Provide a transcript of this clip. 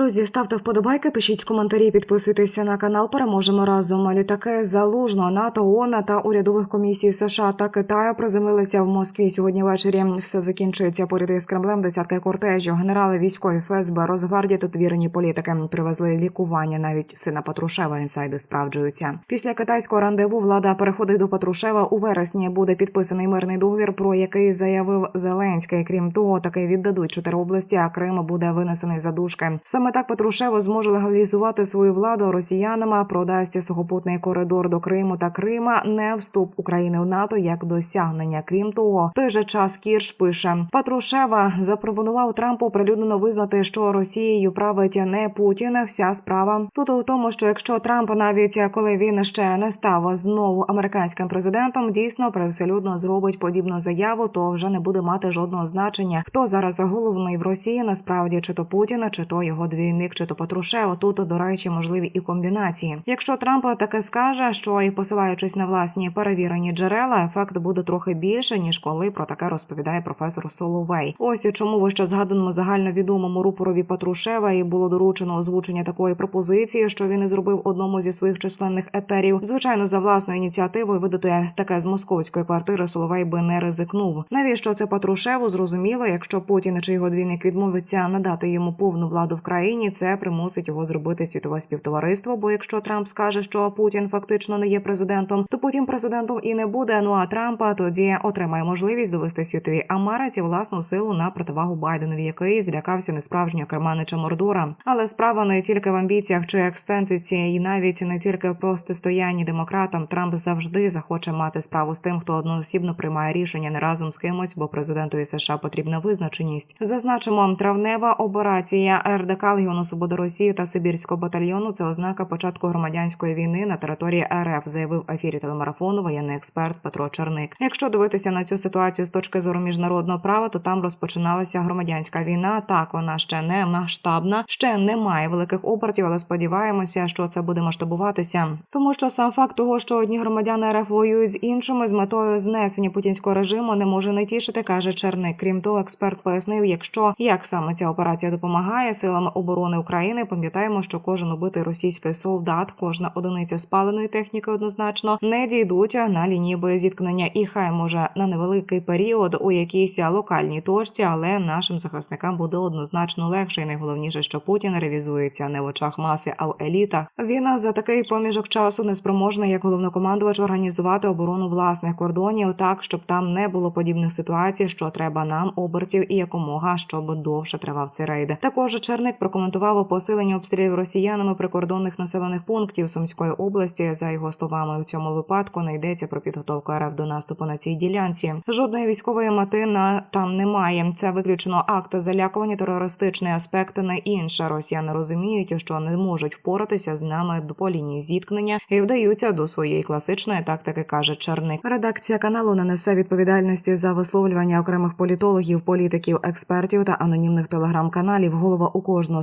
Друзі, ставте вподобайки, пишіть коментарі, підписуйтеся на канал. Переможемо разом. Літаки залужно НАТО, ООН та урядових комісій США та Китаю приземлилися в Москві. Сьогодні ввечері все закінчиться. Поряд із Кремлем десятки кортежів. Генерали військові ФСБ, Росгвардії та твірені політики привезли лікування. Навіть сина Патрушева інсайди справджуються. Після китайського рандеву влада переходить до Патрушева. У вересні буде підписаний мирний договір, про який заявив Зеленський. Крім того, таки віддадуть чотири області, а Крим буде винесений за дужки. Саме так Патрушева зможе легалізувати свою владу росіянам, продасть сухопутний коридор до Криму та Крима, не вступ України в НАТО як досягнення. Крім того, той же час Кірш пише Патрушева запропонував Трампу прилюдно визнати, що Росією править не Путін. Вся справа тут у тому, що якщо Трамп, навіть коли він ще не став знову американським президентом, дійсно привселюдно зробить подібну заяву, то вже не буде мати жодного значення, хто зараз головний в Росії, насправді чи то Путін, чи то його двійник, чи то Патрушева. Тут, до речі, можливі і комбінації. Якщо Трамп таке скаже, що і посилаючись на власні перевірені джерела, ефект буде трохи більше ніж коли про таке розповідає професор Соловей. Ось чому вище згаданому загальновідомому рупорові Патрушева і було доручено озвучення такої пропозиції, що він і зробив одному зі своїх численних етерів. Звичайно, за власною ініціативою видати таке з московської квартири Соловей би не ризикнув. Навіщо це Патрушеву? Зрозуміло, якщо Путін чи його двійник відмовиться надати йому повну владу в країні, це примусить його зробити світове співтовариство. Бо якщо Трамп скаже, що Путін фактично не є президентом, то Путін президентом і не буде. Ну а Трампа тоді отримає можливість довести світовій Америці власну силу на противагу Байденові, який злякався несправжнього керманича Мордора. Але справа не тільки в амбіціях чи екстенциці, і навіть не тільки в протистоянні демократам. Трамп завжди захоче мати справу з тим, хто одноосібно приймає рішення не разом з кимось, бо президентові США потрібна визначеність. Зазначимо, травнева операція РДК Легіону Свободи Росії та Сибірського батальйону це ознака початку громадянської війни на території РФ, заявив в ефірі телемарафону воєнний експерт Петро Черник. Якщо дивитися на цю ситуацію з точки зору міжнародного права, то там розпочиналася громадянська війна. Так вона ще не масштабна, ще немає великих обертів, але сподіваємося, що це буде масштабуватися. Тому що сам факт того, що одні громадяни РФ воюють з іншими з метою знесення путінського режиму, не може не тішити, каже Черник. Крім того, експерт пояснив, якщо як саме ця операція допомагає силам оборони України, пам'ятаємо, що кожен убитий російський солдат, кожна одиниця спаленої техніки однозначно не дійдуть на лінії боєзіткнення, і хай може на невеликий період у якійсь локальній точці, але нашим захисникам буде однозначно легше. І найголовніше, що Путін ревізується не в очах маси, а в елітах. Він за такий проміжок часу не спроможний як головнокомандувач організувати оборону власних кордонів так, щоб там не було подібних ситуацій, що треба нам обертів і якомога щоб довше тривав цей рейд. Також Черник прокоментував посилення обстрілів росіянами прикордонних населених пунктів Сумської області. За його словами, в цьому випадку не йдеться про підготовку РФ до наступу на цій ділянці. Жодної військової мети на там немає. Це виключено акт залякування, терористичний аспект не інше. Росіяни розуміють, що не можуть впоратися з нами по лінії зіткнення і вдаються до своєї класичної тактики, каже Черник. Редакція каналу не несе відповідальності за висловлювання окремих політологів, політиків, експертів та анонімних телеграм-каналів. Голова у кожного